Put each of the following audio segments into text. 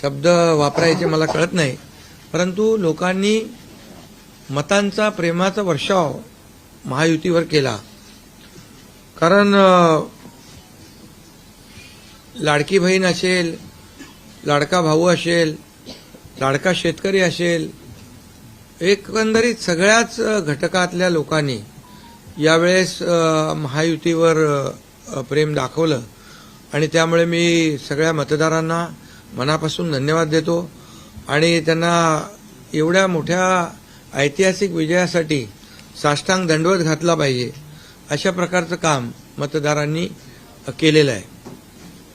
शब्द वापरायचे मला कळत नाही. परंतु लोकांनी मतांचा प्रेमाचा वर्षाव महायुतीवर केला. कारण लाडकी बहीण असेल लाडका भाऊ असेल लाडका शेतकरी असेल एकंदरीत सगळ्याच घटकातल्या लोकांनी यावेळेस महायुतीवर प्रेम दाखवलं. आणि त्यामुळे मी सगळ्या मतदारांना मनापासून धन्यवाद देतो. आणि त्यांना एवढ्या मोठ्या ऐतिहासिक विजयासाठी साष्टांग दंडवत घातला पाहिजे. अशा प्रकारचं काम मतदारांनी केलेलं आहे.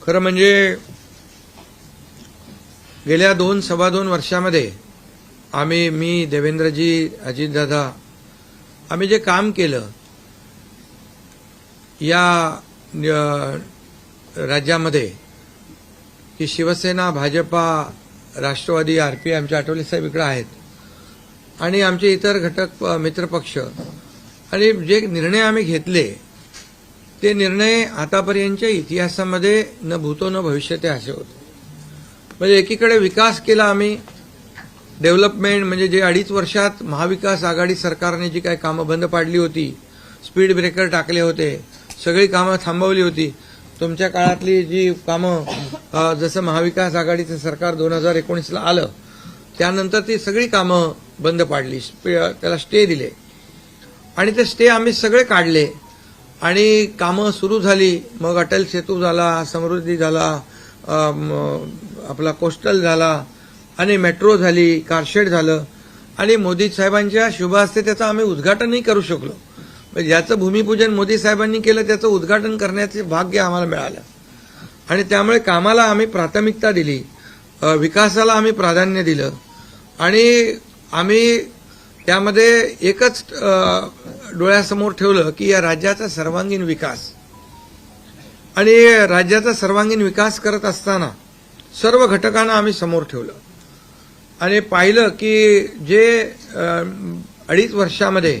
खरं म्हणजे गेल्या दोन सव्वा दोन वर्षामध्ये आम्ही मी देवेंद्रजी अजितदादा आम्ही जे काम केलं या राज्यामध्ये की शिवसेना भाजपा राष्ट्रवादी आरपी आमचे आठवले साहेब इकडे आहेत. आणि आमचे इतर घटक मित्रपक्ष. आणि जे निर्णय आम्ही घेतले ते निर्णय आतापर्यंतच्या इतिहासामध्ये न भूतो न भविष्य ते असे होते. म्हणजे एकीकडे विकास केला आम्ही डेव्हलपमेंट म्हणजे जे अडीच वर्षात महाविकास आघाडी सरकारने जी काही कामं बंद पाडली होती स्पीड ब्रेकर टाकले होते सगळी कामं थांबवली होती तुमच्या काळातली जी कामं जसं महाविकास आघाडीचं सरकार दोन हजार एकोणीसला आलं त्यानंतर ती सगळी कामं बंद पाडली त्याला स्टे दिले. आणि ते स्टे आम्ही सगळे काढले. आणि कामं सुरू झाली. मग अटल सेतू झाला समृद्धी झाला आपला कोस्टल झाला आणि मेट्रो झाली कारशेड झालं. आणि मोदी साहेबांच्या शुभ हस्ते त्याचं आम्ही उद्घाटनही करू शकलो. म्हणजे ज्याचं भूमिपूजन मोदी साहेबांनी केलं त्याचं उद्घाटन करण्याचे भाग्य आम्हाला मिळालं. आणि त्यामुळे कामाला आम्ही प्राथमिकता दिली विकासाला आम्ही प्राधान्य दिलं. आणि आम्ही त्यामध्ये एकच डोळ्यासमोर ठेवलं की या राज्याचा सर्वांगीण विकास. आणि राज्याचा सर्वांगीण विकास करत असताना सर्व घटकांना आम्ही समोर ठेवलं. आणि पाहिलं की जे अडीच वर्षामध्ये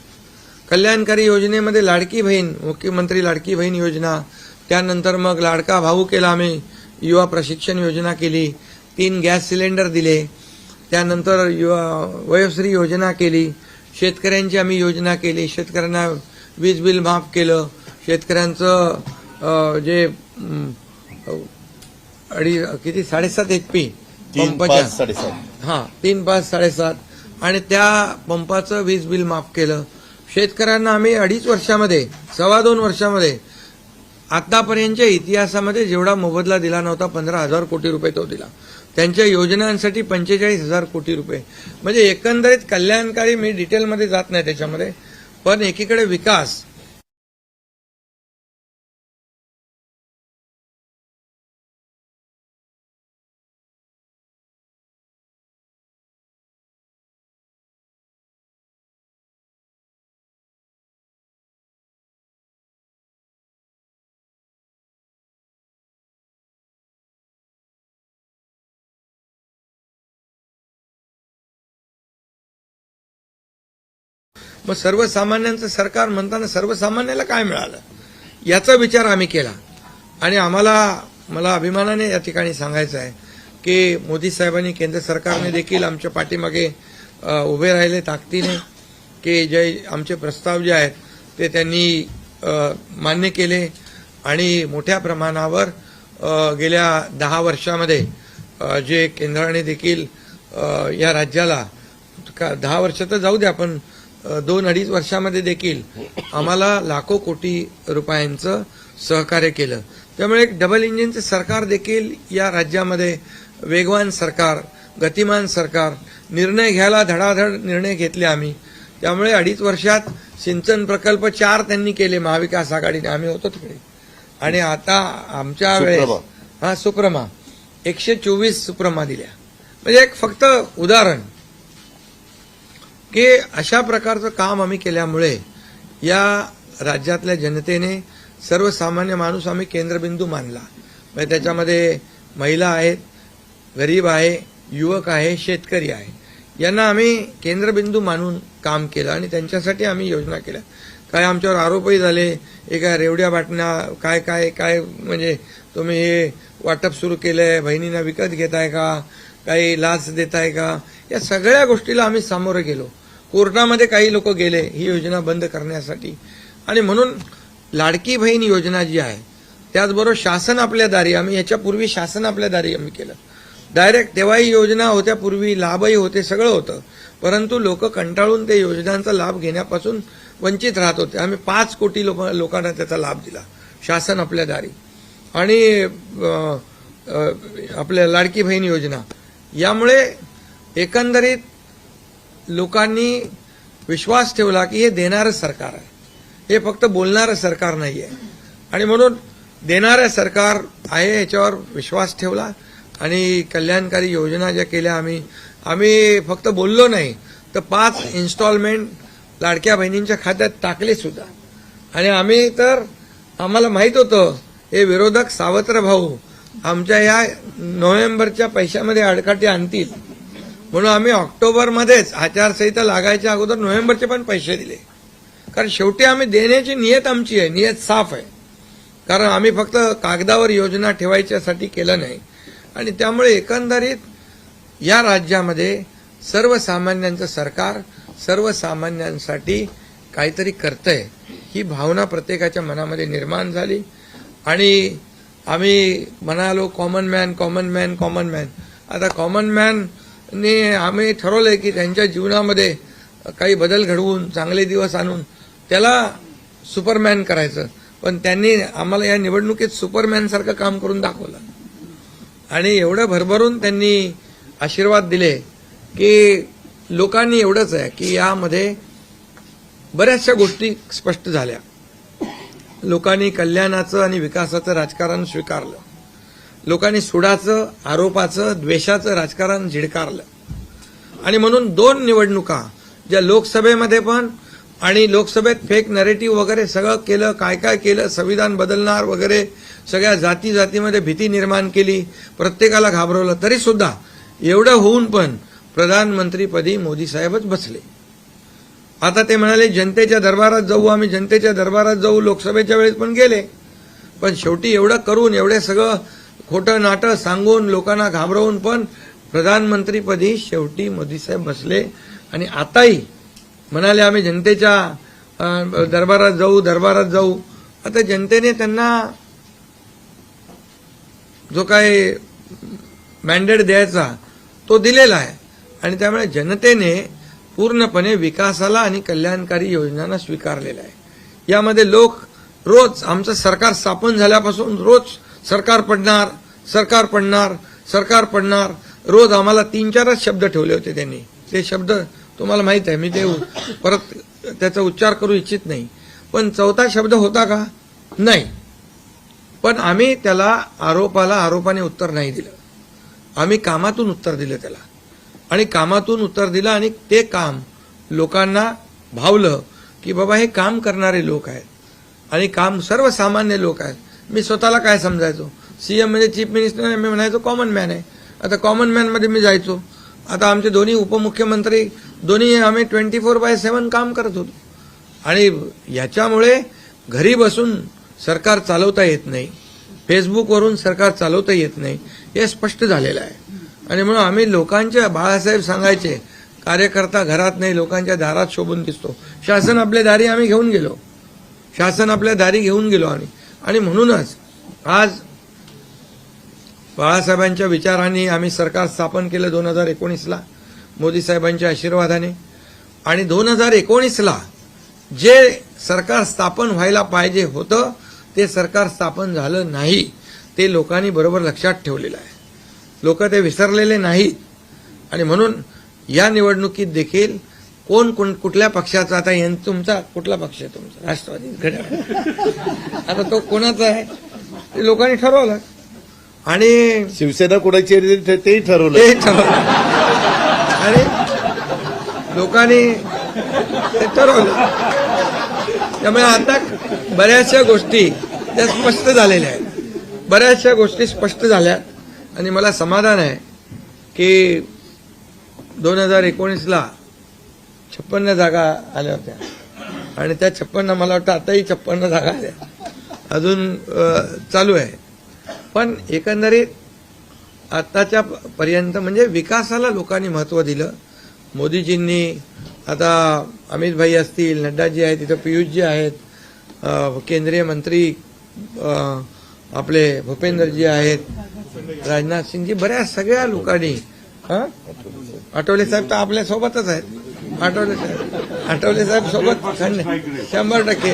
कल्याणकारी योजनेमध्ये लाडकी बहीण मुख्यमंत्री लाडकी बहीण योजना त्यानंतर मग लाडका भाऊ केला आम्ही युवा प्रशिक्षण योजना केली तीन गॅस सिलेंडर दिले त्यानंतर युवा वयोश्री योजना केली शेतकऱ्यांची आम्ही योजना केली शेतकऱ्यांना वीज बिल माफ केलं शेतकऱ्यांचं जे अडी किती साडेसात एच पी पाच साडेसात. हा तीन पाच साडेसात. आणि त्या पंपाचं वीज बिल माफ केलं. शेतकऱ्यांना आम्ही अडीच वर्षामध्ये सव्वा दोन वर्षामध्ये आतापर्यंतच्या इतिहासामध्ये जेवढा मोबदला दिला नव्हता पंधरा हजार कोटी रुपये तो दिला. त्यांच्या योजनांसाठी पंचेचाळीस हजार कोटी रुपये. म्हणजे एकंदरीत कल्याणकारी मी डिटेलमध्ये जात नाही त्याच्यामध्ये पण एकीकडे विकास मग सर्वसामान्यांचं सरकार म्हणताना सर्वसामान्याला काय मिळालं? याचा विचार आम्ही केला. आणि आम्हाला मला अभिमानाने या ठिकाणी सांगायचं आहे की मोदी साहेबांनी केंद्र सरकारने देखील आमच्या पाठीमागे उभे राहिले ताकदीने की जे आमचे प्रस्ताव जे आहेत ते त्यांनी मान्य केले आणि मोठ्या प्रमाणावर गेल्या दहा वर्षामध्ये जे केंद्राने देखील या राज्याला का दहा वर्ष तर जाऊ द्या आपण दोन अडीच वर्षामध्ये देखील आम्हाला लाखो कोटी रुपयांचं सहकार्य केलं. त्यामुळे एक डबल इंजिनचं सरकार देखील या राज्यामध्ये वेगवान सरकार गतिमान सरकार निर्णय घ्यायला धडाधड निर्णय घेतले आम्ही. त्यामुळे अडीच वर्षात सिंचन प्रकल्प चार त्यांनी केले महाविकास आघाडीने. आम्ही होतो तिकडे. आणि आता आमच्या वेळेस. हा सुप्रमा. एकशे चोवीस सुप्रमा दिल्या. म्हणजे एक फक्त उदाहरण. की अशा प्रकारचं काम आम्ही केल्यामुळे या राज्यातल्या जनतेने सर्वसामान्य माणूस आम्ही केंद्रबिंदू मानला. म्हणजे त्याच्यामध्ये महिला आहेत गरीब आहे युवक आहे शेतकरी आहे. यांना आम्ही केंद्रबिंदू मानून काम केलं आणि त्यांच्यासाठी आम्ही योजना केल्या. काय आमच्यावर आरोपही झाले एका रेवड्या बाटण्या काय काय काय म्हणजे तुम्ही हे वाटप सुरू केलं आहे बहिणींना विकत घेताय का काही लाच देताय का या सगळ्या गोष्टीला आम्ही सामोरं गेलो. कोर्टामध्ये काही लोक गेले ही योजना बंद करण्यासाठी. आणि म्हणून लाडकी बहीण योजना जी आहे त्याचबरोबर शासन आपल्या दारी आम्ही याच्यापूर्वी शासन आपल्या दारी आम्ही केलं. डायरेक्ट तेव्हाही योजना होत्या पूर्वी लाभही होते सगळं होतं. परंतु लोक कंटाळून ते योजनांचा लाभ घेण्यापासून वंचित राहत होते. आम्ही पाच कोटी लोक लोकांना त्याचा लाभ दिला शासन आपल्या दारी. आणि आपल्या लाडकी बहीण योजना. यामुळे एकंदरीत लोकांनी विश्वास ठेवला की हे देणारं सरकार आहे. हे फक्त बोलणारं सरकार नाही आहे आणि म्हणून देणारं सरकार आहे याच्यावर विश्वास ठेवला आणि कल्याणकारी योजना ज्या केल्या आम्ही आम्ही फक्त बोललो नाही तर पाच इन्स्टॉलमेंट लाडक्या बहिणींच्या खात्यात टाकले सुद्धा. आणि आम्ही तर आम्हाला माहीत होतं हे विरोधक सावत्र भाऊ आमच्या या नोव्हेंबरच्या पैशामध्ये अडकाटी आणतील. म्हणून आम्ही ऑक्टोबरमध्येच आचारसंहिता लागायच्या अगोदर नोव्हेंबरचे पण पैसे दिले. कारण शेवटी आम्ही देण्याची नियत आमची आहे नियत साफ आहे. कारण आम्ही फक्त कागदावर योजना ठेवायच्यासाठी केलं नाही. आणि त्यामुळे एकंदरीत या राज्यामध्ये सर्वसामान्यांचं सरकार सर्वसामान्यांसाठी काहीतरी करतंय ही भावना प्रत्येकाच्या मनामध्ये निर्माण झाली. आणि आम्ही म्हणालो common man common man common man आता कॉमन मॅन आणि आम्ही ठरवलंय की त्यांच्या जीवनामध्ये काही बदल घडवून चांगले दिवस आणून त्याला सुपरमॅन करायचं. पण त्यांनी आम्हाला या निवडणुकीत सुपरमॅन सारखं काम करून दाखवलं. आणि एवढं भरभरून त्यांनी आशीर्वाद दिले की लोकांनी एवढंच आहे की यामध्ये बऱ्याचशा गोष्टी स्पष्ट झाल्या. लोकांनी कल्याणाचं आणि विकासाचं राजकारण स्वीकारलं. लोकांनी सुडाचं आरोपाचं द्वेषाचं राजकारण झिडकारलं. आणि म्हणून दोन निवडणुका ज्या लोकसभेमध्ये पण आणि लोकसभेत फेक नरेटिव्ह वगैरे सगळं केलं काय काय केलं संविधान बदलणार वगैरे सगळ्या जाती जातीमध्ये भीती निर्माण केली प्रत्येकाला घाबरवलं तरी सुद्धा एवढं होऊन पण प्रधानमंत्रीपदी मोदी साहेबच बसले. आता ते म्हणाले जनतेच्या दरबारात जाऊ आम्ही जनतेच्या दरबारात जाऊ लोकसभेच्या वेळेस पण गेले. पण शेवटी एवढं करून एवढे सगळं खोटं नाटं सांगून लोकांना घाबरवून पण प्रधानमंत्रीपदी शेवटी मोदी साहेब बसले. आणि आताही म्हणाले आम्ही जनतेच्या दरबारात जाऊ दरबारात जाऊ. आता जनतेने त्यांना जो काय मॅन्डेट द्यायचा तो दिलेला आहे. आणि त्यामुळे जनतेने पूर्णपणे विकासाला आणि कल्याणकारी योजनांना स्वीकारलेला आहे. यामध्ये लोक रोज आमचं सरकार स्थापन झाल्यापासून रोज सरकार पडणार सरकार पडणार सरकार पडणार. रोज आम्हाला तीन चारच शब्द ठेवले होते त्यांनी. ते शब्द तुम्हाला माहीत आहे मी ते परत त्याचा उच्चार करू इच्छित नाही. पण चौथा शब्द होता का? नाही. पण आम्ही त्याला आरोपाला आरोपाने उत्तर नाही दिलं. आम्ही कामातून उत्तर दिलं त्याला. आणि कामातून उत्तर दिलं आणि ते काम लोकांना भावलं की बाबा हे काम करणारे लोक आहेत. आणि काम सर्वसामान्य लोक आहेत. मी स्वतःला काय समजायचो? सीएम म्हणजे चीफ मिनिस्टर मी म्हणायचो कॉमन मॅन आहे. आता कॉमन मॅनमध्ये मी जायचो. आता आमचे दोन्ही उपमुख्यमंत्री दोन्ही आम्ही ट्वेंटी फोर बाय सेवन काम करत होतो. आणि याच्यामुळे घरी बसून सरकार चालवता येत नाही. फेसबुकवरून सरकार चालवता येत नाही. हे स्पष्ट झालेलं आहे. आणि म्हणून आम्ही लोकांच्या बाळासाहेब सांगायचे कार्यकर्ता घरात नाही लोकांच्या दारात शोभून दिसतो. शासन आपल्या दारी आम्ही घेऊन गेलो. शासन आपल्या दारी घेऊन गेलो आम्ही. आणि म्हणूनच आज बाळासाहेबांच्या विचारांनी आम्ही सरकार स्थापन केलं दोन हजार एकोणीसला मोदी साहेबांच्या आशीर्वादाने. आणि दोन हजार एकोणीसला जे सरकार स्थापन व्हायला पाहिजे होतं ते सरकार स्थापन झालं नाही ते लोकांनी बरोबर लक्षात ठेवलेलं आहे. लोक ते विसरलेले नाहीत. आणि म्हणून या निवडणुकीत देखील कोण कोण कुठल्या पक्षाचा आता यां- तुमचा कुठला पक्ष आहे तुमचा? राष्ट्रवादी? घड्याळ? आता तो कोणाचा आहे? ते लोकांनी ठरवलं. आणि शिवसेना कोणाची आहे ते- तेही ठरवलं. ते ठरवलं. आणि लोकांनी ते ठरवलं. त्यामुळे आता बऱ्याचशा गोष्टी त्या स्पष्ट झालेल्या आहेत. बऱ्याचशा गोष्टी स्पष्ट झाल्या. आणि मला समाधान आहे की दोन हजार एकोणीसला छप्पन्न जागा आल्या होत्या. आणि त्या छप्पन्न मला वाटतं आताही छप्पन्न जागा आल्या. अजून अ, चालू आहे. पण एकंदरीत आत्ताच्या पर्यंत म्हणजे विकासाला लोकांनी महत्त्व दिलं. मोदीजींनी आता अमित भाई असतील नड्डाजी आहेत तिथं पियुषजी आहेत केंद्रीय मंत्री आपले भूपेंद्रजी आहेत राजनाथ सिंगजी बऱ्याच सगळ्या लोकांनी आठवले साहेब तर आपल्या सोबतच आहेत. आठवले साहेब आठवले साहेब सोबत शंभर टक्के.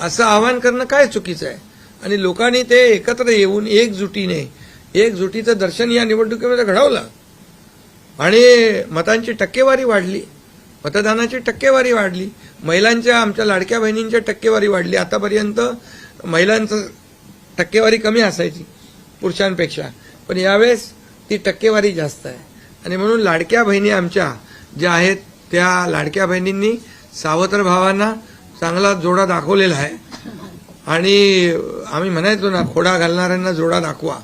असं आवाहन करणं काय चुकीचं आहे? आणि लोकांनी ते एकत्र येऊन एकजुटीने एकजुटीचं दर्शन या निवडणुकीमध्ये घडवलं. आणि मतांची टक्केवारी वाढली मतदानाची टक्केवारी वाढली महिलांच्या आमच्या लाडक्या बहिणींच्या टक्केवारी वाढली. आतापर्यंत महिलांचं टक्केवारी कमी असायची पुरुषांपेक्षा. पण यावेळेस ती टक्केवारी जास्त आहे. आणि म्हणून लाडक्या बहिणी आमच्या ज्या आहेत त्या लाडक्या बहिणींनी सावत्र भावांना चांगला जोडा दाखवलेला आहे. आणि आम्ही म्हणायचो ना खोडा घालणाऱ्यांना जोडा दाखवा.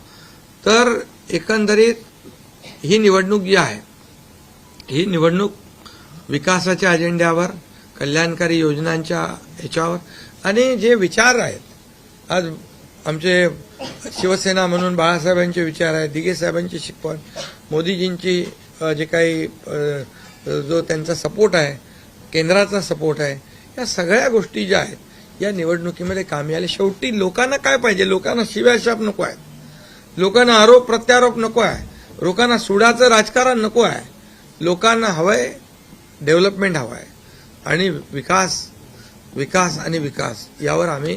तर एकंदरीत ही निवडणूक जी आहे ही निवडणूक विकासाच्या अजेंड्यावर कल्याणकारी योजनांच्या ह्याच्यावर आणि जे विचार आहेत आज आमचे शिवसेना म्हणून बाळासाहेबांचे विचार आहेत दिगेसाहेबांची शिकवण मोदीजींची जे काही जो त्यांचा सपोर्ट आहे केंद्राचा सपोर्ट आहे या सगळ्या गोष्टी ज्या आहेत या निवडणुकीमध्ये कामी आले. शेवटी लोकांना काय पाहिजे? लोकांना शिव्याशाप नको आहे. लोकांना आरोप प्रत्यारोप नको आहे. लोकांना सुडाचं राजकारण नको आहे. लोकांना हवंय डेव्हलपमेंट हवं आहे आणि विकास विकास आणि विकास यावर आम्ही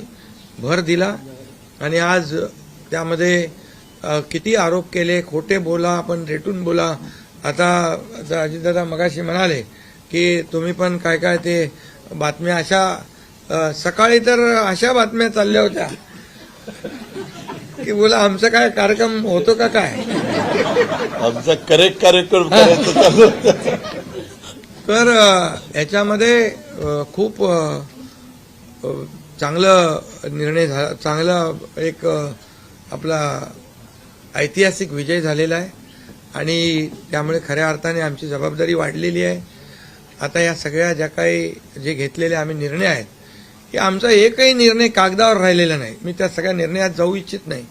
भर दिला. आणि आज त्यामध्ये किती आरोप केले खोटे बोला आपण रेटून बोला. आता आता अजितदादा मगाशी म्हणाले की तुम्ही पण काय काय ते बातम्या अशा सकाळी तर अशा बातम्या चालल्या होत्या. की बोला आमचा काय कार्यक्रम होतो का काय? आमचा करेक्ट कार्यक्रम. तर याच्यामध्ये खूप चांगलं निर्णय झाला चांगला एक आपला ऐतिहासिक विजय झालेला आहे. आणि त्यामुळे खऱ्या अर्थाने आमची जबाबदारी वाढलेली आहे. आता या सगळ्या ज्या काही जे घेतलेले आम्ही निर्णय आहेत की आमचा एकही निर्णय कागदावर राहिलेला नाही. मी त्या सगळ्या निर्णयात जाऊ इच्छित नाही.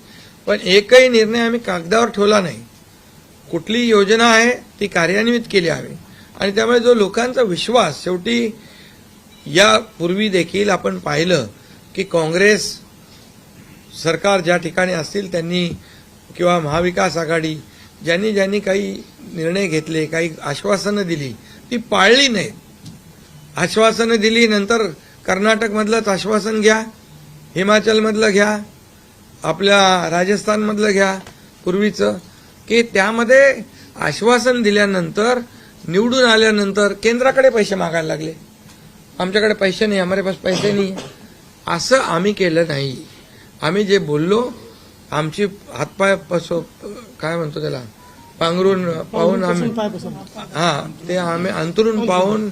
पण एकही निर्णय आम्ही कागदावर ठेवला नाही. कुठली योजना आहे ती कार्यान्वित केली हवी. आणि त्यामुळे जो लोकांचा विश्वास शेवटी यापूर्वी देखील आपण पाहिलं की काँग्रेस सरकार ज्या ठिकाणी असतील त्यांनी किंवा महाविकास आघाडी ज्यांनी ज्यांनी काही निर्णय घेतले काही आश्वासनं दिली ती पाळली नाहीत आश्वासनं दिली नंतर कर्नाटकमधलंच आश्वासन घ्या हिमाचलमधलं घ्या आपल्या राजस्थानमधलं घ्या पूर्वीचं की त्यामध्ये आश्वासन दिल्यानंतर निवडून आल्यानंतर केंद्राकडे पैसे मागायला लागले. आमच्याकडे पैसे नाही आम्हाला पास पैसे नाही. असं आम्ही केलं नाही. आम्ही जे बोललो आमची हातपाय पसो काय म्हणतो त्याला? पांघरून पाहून आम्ही हा ते आम्ही अंतरून पाहून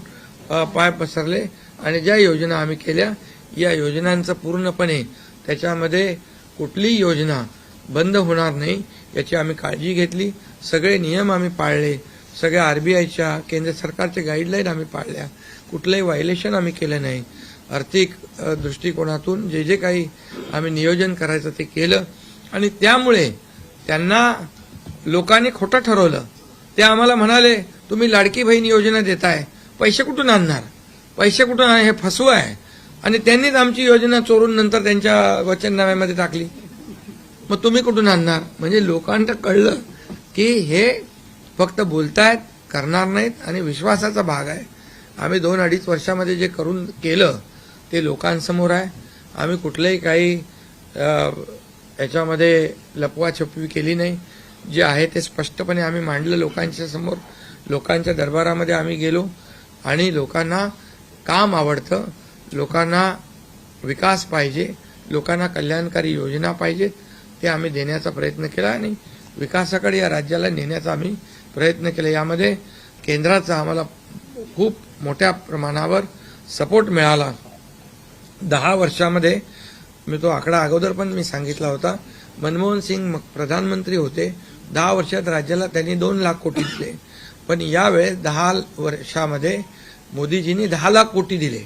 पाय पसरले आणि ज्या योजना आम्ही केल्या या योजनांचं पूर्णपणे त्याच्यामध्ये कुठलीही योजना बंद होणार नाही याची आम्ही काळजी घेतली. सगळे नियम आम्ही पाळले. सगळ्या आरबीआयच्या केंद्र सरकारच्या गाईडलाईन आम्ही पाळल्या. कुठलंही व्हायलेशन आम्ही केलं नाही. आर्थिक दृष्टिकोनातून जे जे काही आम्ही नियोजन करायचं ते केलं. आणि त्यामुळे त्यांना लोकांनी खोटं ठरवलं. ते आम्हाला म्हणाले तुम्ही लाडकी बहीण योजना देताय पैसे कुठून आणणार? पैसे कुठून आणणार हे फसवं आहे. आणि त्यांनीच आमची योजना चोरून नंतर त्यांच्या वचननाम्यामध्ये टाकली. मग तुम्ही कुठून आणणार? म्हणजे लोकांना कळलं की हे फक्त बोलतायत करणार नाहीत आणि विश्वासाचा भाग आहे. आम्ही दोन अडीच वर्षामध्ये जे करून केलं ते लोकांसमोर आहे. आम्ही कुठलंही काही याच्यामध्ये लपवाछपवी केली नाही. जे आहे ते स्पष्टपणे आम्ही मांडलं लोकांच्या समोर. लोकांच्या दरबारामध्ये आम्ही गेलो आणि लोकांना काम आवडतं. लोकांना विकास पाहिजे. लोकांना कल्याणकारी योजना पाहिजेत ते आम्ही देण्याचा प्रयत्न केला आणि विकासाकडे या राज्याला नेण्याचा आम्ही प्रयत्न केला. यामध्ये केंद्राचा आम्हाला खूप मोठ्या प्रमाणावर सपोर्ट मिळाला. दहा वर्षामध्ये मी तो आकडा अगोदर पण मी सांगितला होता. मनमोहन सिंग मग प्रधानमंत्री होते. दहा वर्षात राज्याला त्यांनी दोन लाख कोटी दिले. पण यावेळेस दहा वर्षामध्ये मोदीजींनी दहा लाख कोटी दिले.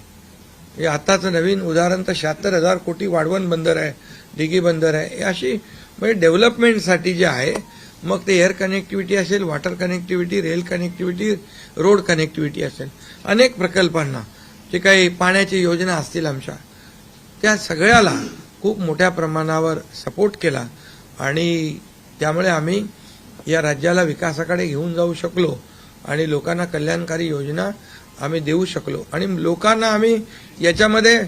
हे आताचं नवीन उदाहरण तर शहात्तर हजार कोटी वाढवण बंदर आहे डिगी बंदर आहे. हे अशी म्हणजे डेव्हलपमेंटसाठी जे आहे मग ते एअर कनेक्टिव्हिटी असेल water connectivity rail connectivity road connectivity असेल. अनेक प्रकल्पांना जे काही पाण्याची योजना असतील आमच्या त्या सगळ्याला खूप मोठ्या प्रमाणावर सपोर्ट केला. आणि त्यामुळे आम्ही या राज्याला विकासाकडे घेऊन जाऊ शकलो आणि लोकांना कल्याणकारी योजना आम्ही देऊ शकलो. आणि लोकांना आम्ही याच्यामध्ये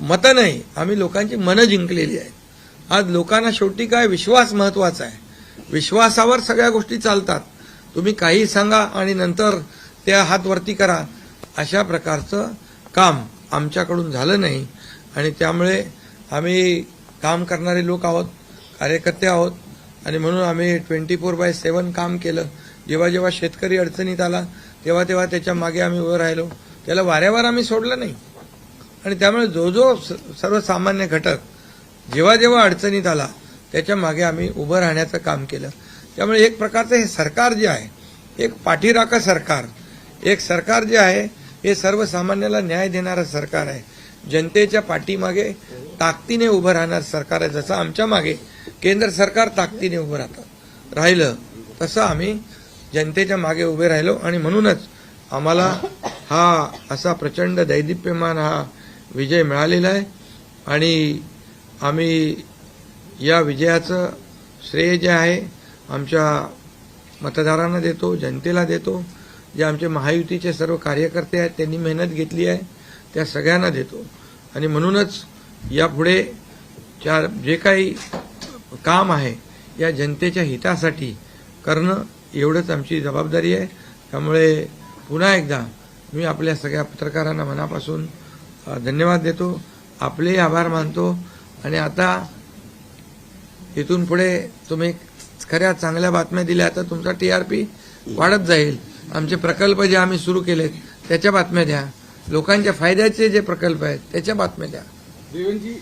मतं नाही आम्ही लोकांची मनं जिंकलेली आहेत. आज लोकांना शेवटी काय विश्वास महत्त्वाचा आहे? विश्वासावर सगळ्या गोष्टी चालतात. तुम्ही काही सांगा आणि नंतर त्या हातवरती करा. अशा प्रकारचं काम आमच्याकडून झालं नाही आणि त्यामुळे आम्ही काम करणारे लोक आहोत कार्यकर्ते आहोत आणि म्हणून आम्ही ट्वेंटी फोर बाय सेवन काम केलं. जेव्हा जेव्हा शेतकरी अडचणीत आला तेव्हा तेव्हा त्याच्यामागे आम्ही उभं राहिलो. त्याला वाऱ्यावर आम्ही सोडलं नाही. आणि त्यामुळे जो जो स- सर्वसामान्य घटक जेव्हा जेव्हा अडचणीत आला त्याच्यामागे आम्ही उभं राहण्याचं काम केलं. त्यामुळे एक प्रकारचं हे सरकार जे आहे एक पाठीराखा सरकार एक सरकार जे आहे हे सर्वसामान्याला न्याय देणारं सरकार आहे. जनतेच्या पाठीमागे ताकदीने उभं राहणार सरकार आहे जसं आमच्या मागे केंद्र सरकार ताकदीने उभं राहतं. राहिलं तसं आम्ही जनतेच्या मागे उभे राहिलो आणि म्हणूनच आम्हाला हा असा प्रचंड दैदिप्यमान हा विजय मिळालेला आहे. आणि आम्ही या विजयाचं श्रेय जे आहे आमच्या मतदारांना देतो जनतेला देतो. जे आमचे महायुतीचे सर्व कार्यकर्ते आहेत त्यांनी मेहनत घेतली आहे त्या सगळ्यांना देतो. आणि म्हणूनच यापुढे चार जे काही काम आहे या जनतेच्या हितासाठी करणं एवढंच आमची जबाबदारी आहे. त्यामुळे पुन्हा एकदा मी आपल्या सगळ्या पत्रकारांना मनापासून धन्यवाद देतो. आपलेही आभार मानतो. आणि आता इथून पुढे तुम्ही खऱ्या चांगल्या बातम्या दिल्या तर तुमचा टीआरपी वाढत जाईल. आमचे प्रकल्प जे आम्ही सुरू केलेत त्याच्या बातम्या द्या. लोकांच्या फायद्याचे जे प्रकल्प आहेत त्याच्या बातम्या द्या.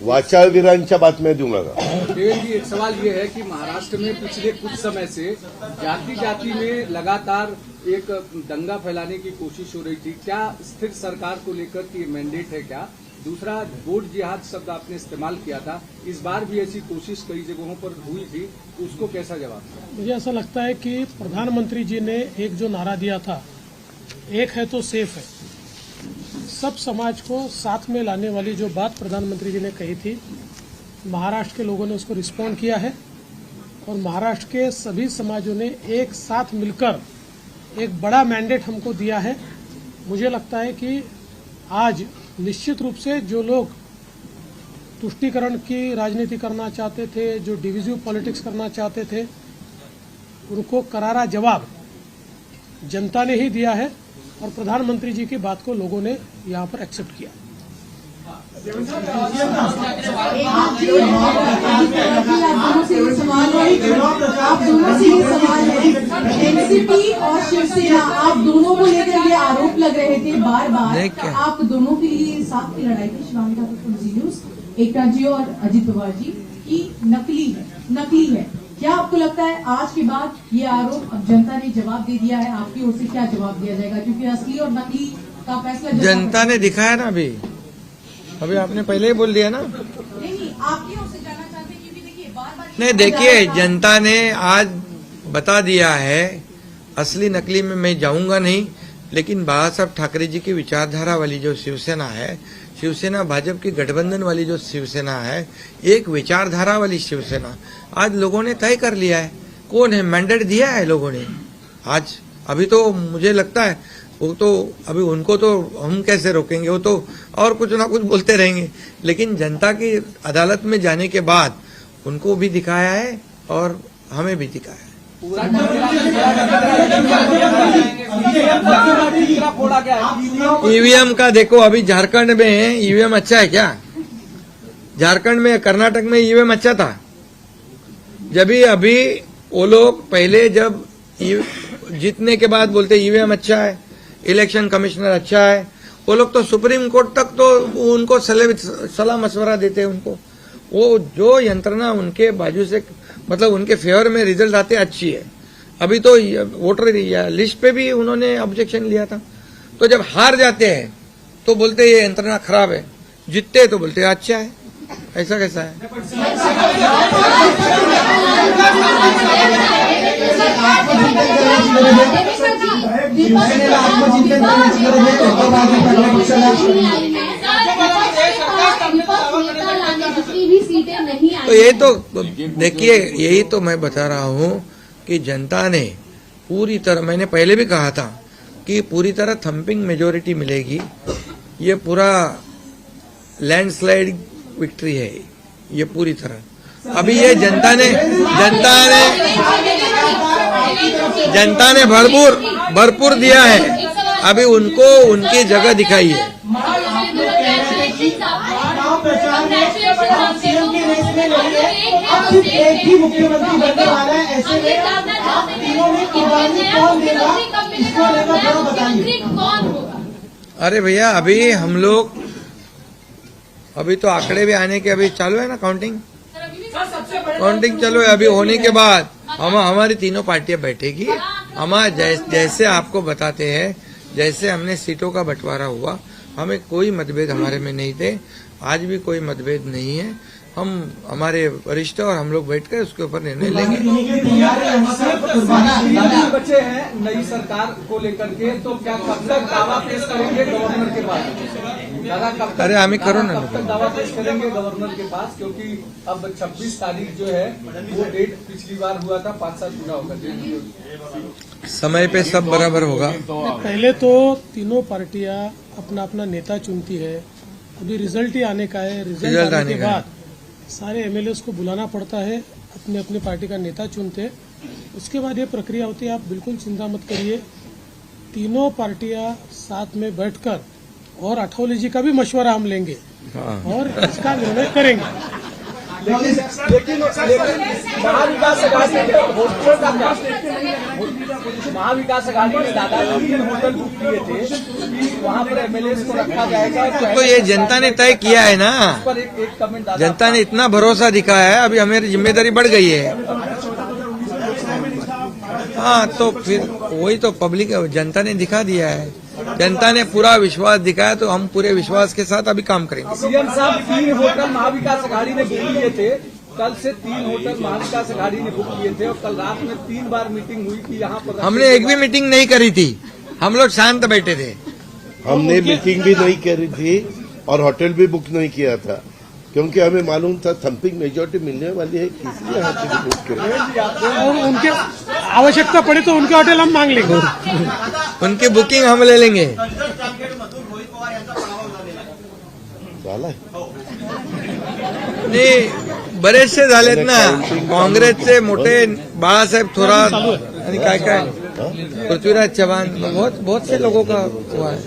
वाचाळवीरांच्या बातम्या देऊ नका. देवेंद्र जी एक सवाल ये है कि महाराष्ट्र में पिछले कुछ समय से जाति जाति में लगातार एक दंगा फैलाने की कोशिश हो रही थी। क्या स्थिर सरकार को लेकर की मैंडेट है क्या? दूसरा वोट जिहाद शब्द आपने इस्तेमाल किया था। इस बार भी ऐसी कोशिश कई जगहों पर हुई थी। उसको कैसा जवाब मुझे ऐसा लगता है कि प्रधानमंत्री जी ने एक जो नारा दिया था एक है तो सेफ़ है। सब समाज को साथ में लाने वाली जो बात प्रधानमंत्री जी ने कही थी, महाराष्ट्र के लोगों ने उसको रिस्पॉन्ड किया है और महाराष्ट्र के सभी समाजों ने एक साथ मिलकर एक बड़ा मैंडेट हमको दिया है। मुझे लगता है कि आज निश्चित रूप से जो लोग तुष्टीकरण की राजनीति करना चाहते थे, जो डिविजिव पॉलिटिक्स करना चाहते थे, उनको करारा जवाब जनता ने ही दिया है। और प्रधानमंत्री जी की बात को लोगों ने यहाँ पर एक्सेप्ट किया। आप दोनों से ये सवाल है आप दोनों से ये सवाल है एनसीपी और शिवसेना आप दोनों को लेकर ये आरोप लग रहे थे बार बार आप दोनों के लिए साथ की लड़ाई थी शिवानी ठाकुर जी न्यूज़ एकता जी और अजित पवार जी की नकली है नकली है। क्या आपको लगता है आज के बाद ये आरोप अब जनता ने जवाब दे दिया है। आपकी ओर से क्या जवाब दिया जाएगा? क्योंकि असली और नकली का फैसला जनता ने दिखाया ना अभी। अभी आपने पहले ही बोल दिया ना। नहीं आपकी ओर से जानना चाहते हैं क्योंकि देखिए बार बार नहीं देखिए जनता ने आज बता दिया है असली नकली में मैं जाऊँगा नहीं लेकिन बाला साहब ठाकरे जी की विचारधारा वाली जो शिवसेना है शिवसेना भाजपा की गठबंधन वाली जो शिवसेना है, एक विचारधारा वाली शिवसेना, आज लोगों ने तय कर लिया है। कौन है? मैंडेट दिया है लोगों ने। आज अभी तो मुझे लगता है, वो तो अभी उनको तो हम कैसे रोकेंगे? वो तो और कुछ ना कुछ बोलते रहेंगे। लेकिन जनता की अदालत में जाने के बाद उनको भी दिखाया है और हमें भी दिखाया है। ईवीएम का देखो, अभी झारखंड में ईवीएम अच्छा है क्या? झारखंड में, कर्नाटक में ईवीएम अच्छा था? जब अभी वो लोग पहले जब जीतने के बाद बोलते ईवीएम अच्छा है, इलेक्शन कमिश्नर अच्छा है, वो लोग तो सुप्रीम कोर्ट तक तो उनको सलाह मशवरा देते हैं उनको। वो जो यंत्रणा उनके बाजू से मतलब उनके फेवर में रिज़ल्ट आते अच्छी है। अभी तो वोटर लिस्ट पे भी उन्होंने ऑब्जेक्शन लिया था। तो जब हार जाते हैं तो बोलते ये यंत्रणा खराब है। जीतते तो बोलते अच्छा है, ऐसा कैसा है गरज आहे उपभागी पहिल्या पक्षाला दूसरी भी सीटें नहीं आई तो ये तो देखिए यही तो मैं बता रहा हूँ कि जनता ने पूरी तरह मैंने पहले भी कहा था कि पूरी तरह थंपिंग मेजोरिटी मिलेगी। ये पूरा लैंडस्लाइड विक्ट्री है ये पूरी तरह। अभी ये जनता ने जनता ने जनता ने भरपूर भरपूर दिया है। अभी उनको उनकी जगह दिखाई है है सिर्फ़ एक ही मुख्यमंत्री बनने वाला है ऐसे में आप तीनों में कुर्बानी कौन देगा इसको लेकर थोड़ा बताइए। अरे भैया अभी हम लोग अभी तो आंकड़े भी आने के अभी चालू है ना काउंटिंग काउंटिंग चालू है अभी होने के बाद। हम हमारी तीनों पार्टियाँ बैठेगी। हम जैस, जैसे आपको बताते हैं जैसे हमने सीटों का बंटवारा हुआ हमें कोई मतभेद हमारे में नहीं थे। आज भी कोई मतभेद नहीं है। हम हमारे वरिष्ठ और हम लोग बैठकर उसके ऊपर निर्णय लेंगे। तैयार है हैं नई सरकार को लेकर के तो क्या कब तक दावा पेश करेंगे गवर्नर के पास अरे, आम्ही करू ना। दावा पेश करेंगे गवर्नर के पास? क्योंकि अब 26 तारीख जो है वो डेट पिछली बार हुआ था पाँच साल पूरा होगा समय पे सब बराबर होगा। पहले तो तीनों पार्टियाँ अपना अपना नेता चुनती है अभी रिज़ल्ट ही आने का है। रिज़ल्ट आने का बाद सारे एमएलए को बुलाना पड़ता है अपने अपने पार्टी का नेता चुनते हैं। उसके बाद ये प्रक्रिया होती है आप बिल्कुल चिंता मत करिए। तीनों पार्टियाँ साथ में बैठकर और अठौली जी का भी मशवरा हम लेंगे हाँ। और इसका निर्णय करेंगे। लेकिन लेकिन लेकिन महाविकास के का महाविकास अघाड़ी ने दादा तीन होटल बुक किए थे वहाँ पर एमएलए को रखा जाएगा। और तो ये जनता ने तय किया है ना? पर एक, एक कमेंट जनता ने इतना भरोसा दिखाया है अभी हमारी ज़िम्मेदारी बढ़ गई है। हाँ तो फिर वही तो पब्लिक जनता ने दिखा दिया है। जनता ने पूरा विश्वास दिखाया तो हम पूरे विश्वास के साथ अभी काम करेंगे। सीएम साहब तीन होटल महाविकास अघाड़ी ने बुक किए थे कल से तीन होटल महाविकास अघाड़ी ने बुक किए थे और कल रात में तीन बार मीटिंग हुई थी यहाँ पर हमने एक भी मीटिंग नहीं करी थी। हम लोग शांत बैठे थे। हमने मीटिंग भी नहीं करी थी और होटल भी बुक नहीं किया था। क्योंकि हमें मालूम था थम्पिंग मेजोरिटी मिलने वाली है इसलिए होटल बुक करें? और उनके आवश्यकता पड़े तो उनके होटल हम मांग लेंगे। उनकी बुकिंग हम ले लेंगे। नाही बरेचसे झालेत ना. काँग्रेसचे मोठे बाळासाहेब थोरात आणि काय काय? पृथ्वीराज चव्हाण. बहुत बहुत से लोगों का हुआ है?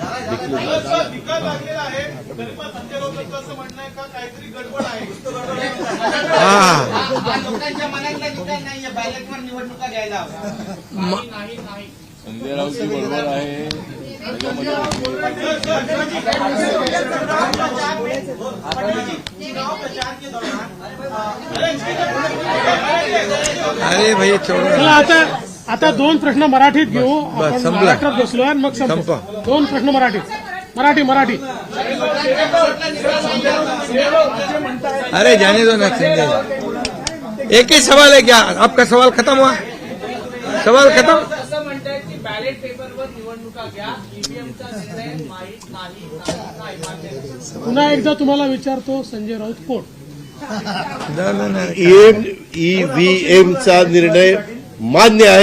संजय राऊत बरोबर आहे अरे भाई चला आता आता दोन प्रश्न मराठीत घेऊ. महाराष्ट्रात मग संपू. दोन प्रश्न मराठीत मराठी मराठी. अरे जाने दो ना संजय एक ही सवाल है क्या? आपका सवाल खत्म हुआ? सवाल खत्म? बॅलेट पेपरवर निवडणुका घ्या. ईव्हीएमचा निर्णय माहीत नाही मान्य. पुन्हा एकदा तुम्हाला विचारतो संजय राऊत कोण? नाही, ईव्हीएमचा निर्णय मान्य आहे.